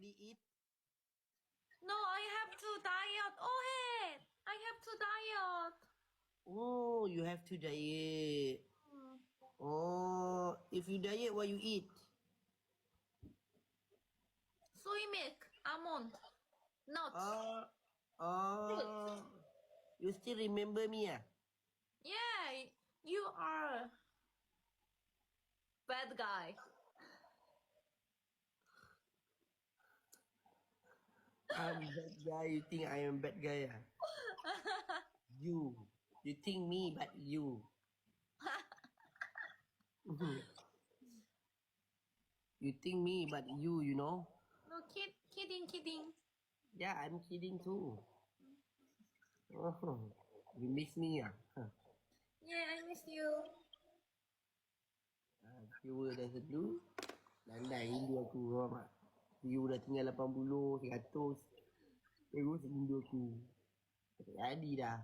already eat? No, I have to diet. Oh, hey, I have to diet. Oh, you have to diet. Oh, if you diet, what you eat? Soy milk, almond, nuts. Oh, oh. You still remember me, ah? yeah, you are bad guy. I'm bad guy. You think I am bad guy, ah? you. You think me, but you. you think me, but you, you know? No, kid, kidding, kidding. Yeah, I'm kidding too. Oh, you miss me, ah? Huh. Yeah, I miss you. Ah, Viewer dah sedu Landai aku faham tak View dah tinggal 80 100 Terus rindu aku Tak jadi dah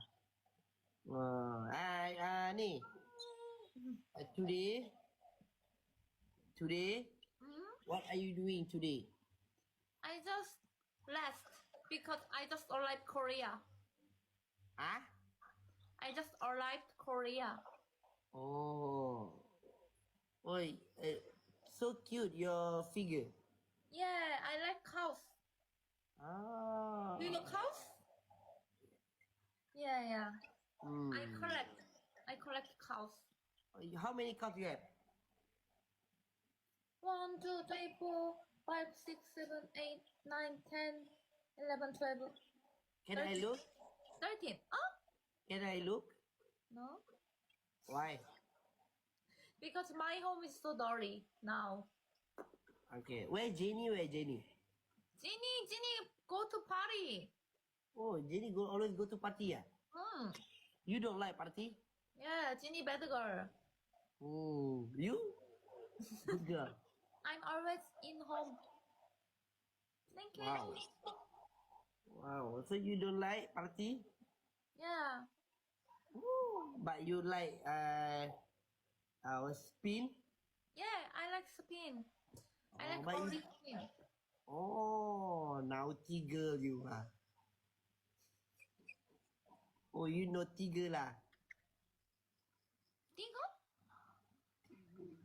Ah, ah, ah ni uh, Today Today Hmm? What are you doing today? I just left because I just arrived Korea. Ah? I just arrived Korea. Oh Oi, uh, so cute your figure Yeah, I like cows. Ah Do you know cows? Yeah, yeah. hmm. I collect. I collect cows. How many cups you have? One, two, three, four, five, six, seven, eight, nine, ten, eleven, twelve, Can I look? thirteen. Oh Can I look? no, Why? because my home is so dirty now. Okay. Where Jenny? Where Jenny? Ginny, Ginny, go to party. Oh, Jenny go always go to party ah. Hmm. You don't like party? Yeah, Ginny bad girl. Oh, you? Good girl. I'm always in home. Thank you. Wow. Wow. So you don't like party? Yeah. Ooh. But you like uh, our spin? Yeah, I like spin. I Oh, like only you- spin. Oh, naughty girl you ah. Oh, you naughty girl lah. Tigo?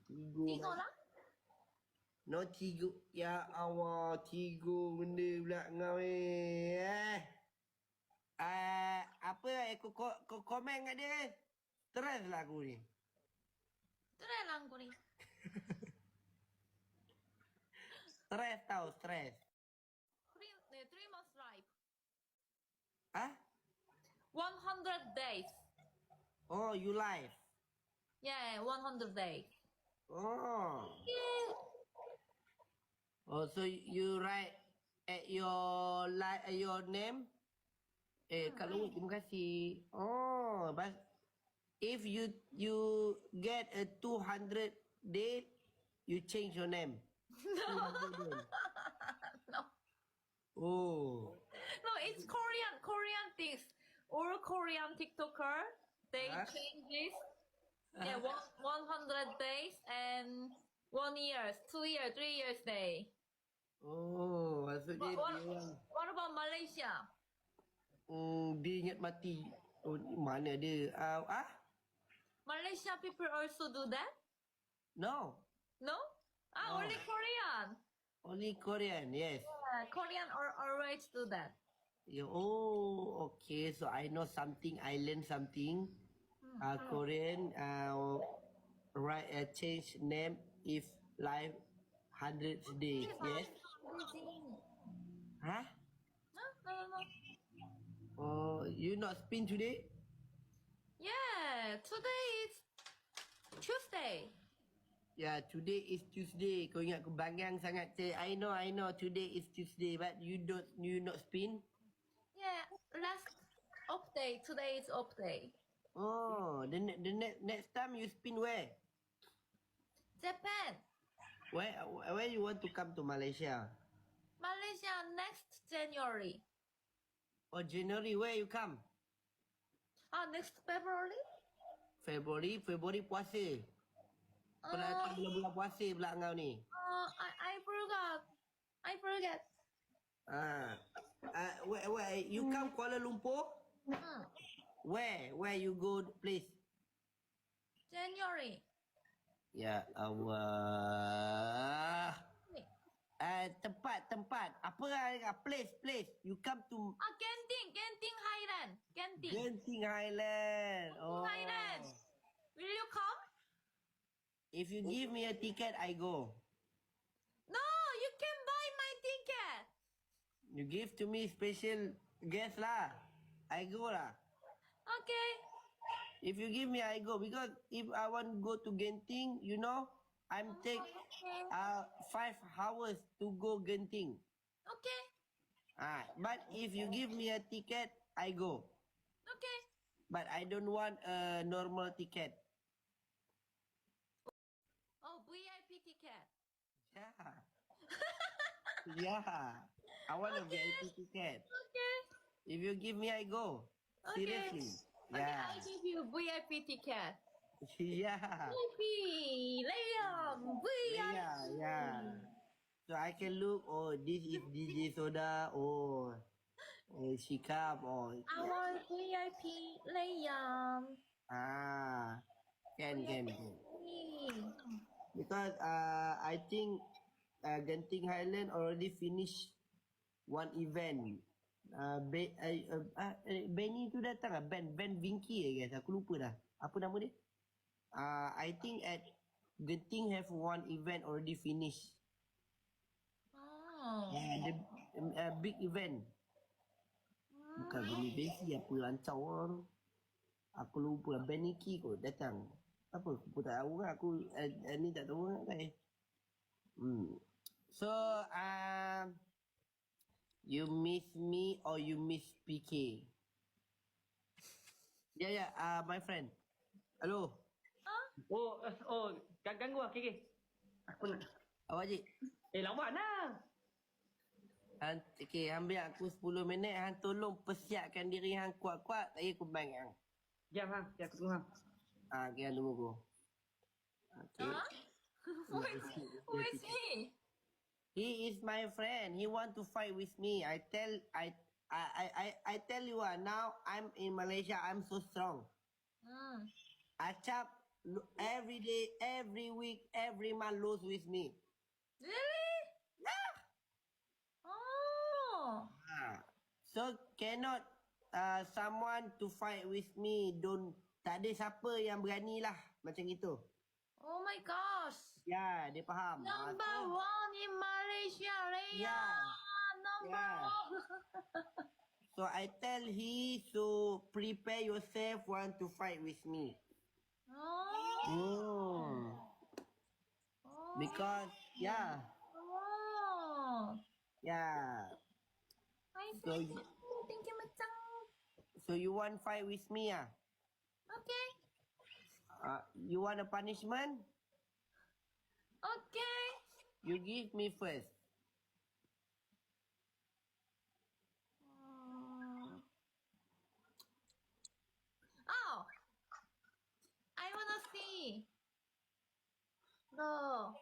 Tigo. Tigo lah? No tigo. Ya Allah, tigo benda pula kau eh. Eh. Uh, apa aku ko, ko, komen kat dia? Stress lah aku ni. Try lang ko rin. Stress tau, stress. Three, eh, three months life. Ah? 100 days. Oh, you live. Yeah, 100 days. Oh. Yeah. Oh, so you write at your like at your name? Eh, Kak Louis, terima kasih. Oh, but if you you get a 200 day, you change your name. No. Oh. No, it's Korean, Korean things. All Korean TikToker, they Huh? change this. Yeah, one, 100 days and one years, two years, three years day. Oh, maksudnya What, what, dia what about Malaysia? hmm, dia ingat mati. Oh, ni mana dia? Uh, ah? Malaysia people also do that? No. No? Ah, No. only Korean. Only Korean, yes. Yeah, Korean or always do that. Yeah, oh, okay. So I know something. I learned something. Uh, Korean. Uh, right. Uh, change name if live hundred days. Yes. Huh? No, no, no, no. Oh, you not spin today? Yeah, today is Tuesday. Yeah, today is Tuesday. Kau ingat kebanggang sangat cik. I know, I know. Today is Tuesday, but you don't, you not spin? Last off day. Today is off day. Oh, the ne- the next next time you spin where? Japan, Where where you want to come to Malaysia? Malaysia next January. Or January where you come? Ah, next February. February, February puasa. Nak datang Uh, bulan-bulan puasa pula kau ni. uh, I I forgot. I forget. Ah, uh, where, where you come Kuala Lumpur? Hmm. Where? Where you go, please? January. Ya Allah. Uh, tempat, tempat. Apa lah? Place, place. You come to Ah, Genting, Genting Highland. Genting. Genting Highland. Oh. Highland. Will you come? If you give me a ticket, I go. No, you can buy my ticket. You give to me special guest lah. I go lah. Okay. If you give me, I go. Because if I want to go to Genting, you know, I'm take uh five hours to go Genting. Okay. Ah, but if you give me a ticket, I go. Okay. But I don't want a normal ticket. Oh, VIP ticket. Yeah. yeah. I want a VIP ticket. Okay. If you give me, I go. Okay. Seriously. Okay, Yeah. I give you VIP ticket. yeah. VIP, Liam, VIP. Yeah, yeah. So I can look, oh, this is DJ Soda, oh, eh, she come, oh, I want VIP, Liam. ah, can, can, can. Because uh, I think uh, Genting Highland already finished one event. Uh, ben, uh, uh, uh, Benny tu datang lah, Ben, Ben Vinky I guess, aku lupa dah. Apa nama dia? Uh, I think at Genting have one event already finished. Oh. Yeah, the uh, big event. Bukan Bumi Besi apa lancau orang. Aku lupa lah. Ben Nicky kot datang. Apa aku pun tak tahu kan. Aku uh, uh, ni tak tahu kan guys. Hmm. So, uh, you miss me or you miss PK? Ya, yeah, ya. Yeah, uh, my friend. Hello. Oh, eh, oh, gang- ganggu lah, okay, okay. Apa nak? Awak Cik. Eh, lama lah. Han, okay, ambil aku 10 minit. Han tolong persiapkan diri Han kuat-kuat. Tak payah aku bang Han. Jam, ha. Jam, aku tunggu, ha. Ah, okay, Han tunggu aku. Okay. Huh? Who is, who is he? He is my friend. He want to fight with me. I tell I I I I, I tell you ah, now I'm in Malaysia. I'm so strong. Mm. Acap lo- every day, every week, every month lose with me. Really? Yeah. Oh. Ah. So cannot uh, someone to fight with me. Don't tak ada siapa yang berani lah macam itu. Oh my gosh. Yeah, dia faham. Ah, Number so- one in Malaysia, Leia. Yeah. Number Yeah. one. So I tell he to prepare yourself want to fight with me. oh. Hmm. oh. Because yeah, Oh. yeah. I So see. you- Thank you, macam. So you want fight with me ah? Okay. Uh, you want a punishment? Okay. You give me first. Mm. Oh. I wanna see. No.